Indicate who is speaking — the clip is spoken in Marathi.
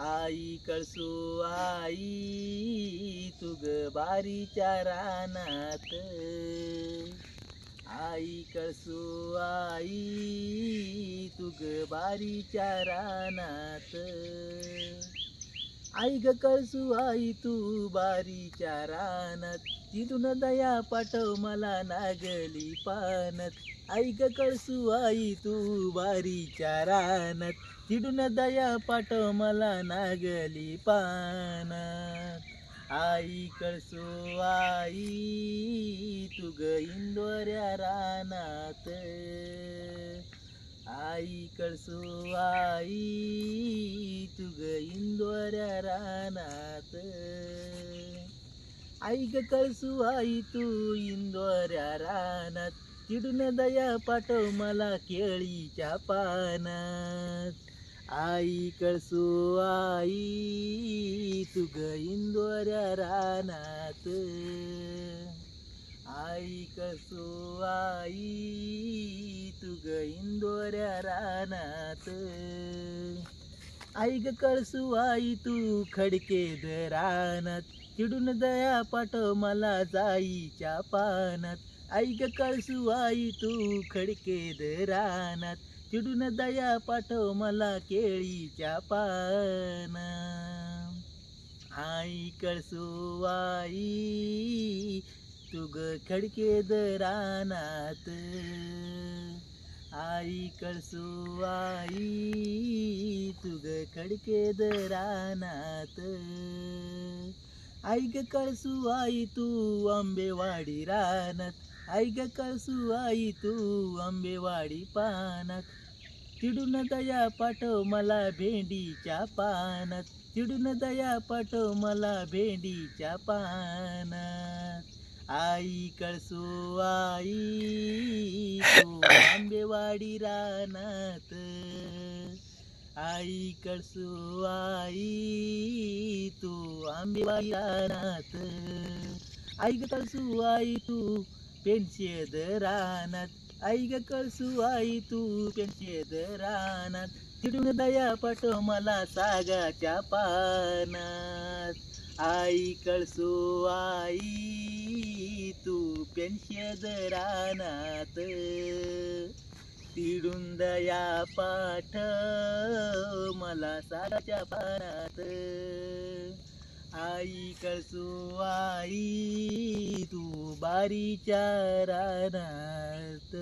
Speaker 1: आई कळसू आई तुग बारीच्या रानात. आई कळसू आई तुग बारीच्या रानात. आई ग कळसू आई तू बारीच्या रानात. तिथून दया पाठव मला नागली पानत. आई ग कळसू आई तू बारीच्या रानात. तिथून दया पाठव मला नागली पानात. आई कळसू आई तू ग इंदोऱ्या रानात. आई कळसू आई रानात आई ग कळसू आई तू इंदोऱ्या रानात. तिडून दया पाठव मला केळीच्या पानात. आई कळसू आई तू ग इंदोऱ्या रानात. आई कळसू आई तू ग इंदोऱ्या रानात. आई ग कळसू आई तू खडके रानात चिडून दया पाठव मला जाईच्या पानात. आई ग कळसू आई तू खडके रानात चिडून दया पाठव मला केळीच्या पानात. आई कळसू तुग तू खडके रानात आई कळसू आई तुग खडके रानात आई ग कळसू आई तू आंबेवाडी रानात. आई ग कळसू आई तू आंबेवाडी पानात. चिडून दया पाठव मला भेंडीच्या पानात. चिडून दया पाठव मला भेंडीच्या पानात. आई कळसू आई तो आंबेवाडी रानात. आई कळसू आई तू आंबेवाडी रानात. आई ग कळसू आई तू पेनशेद रानात. आई ग कळसू आई तू पेनशेद रानात. तिडून दया पाठव मला सागाच्या पानात. आई कळसू आई तू रानात तिडून दया पाठ मला साराच्या पानात. आई कळसू आई तू बारीच्या रानात.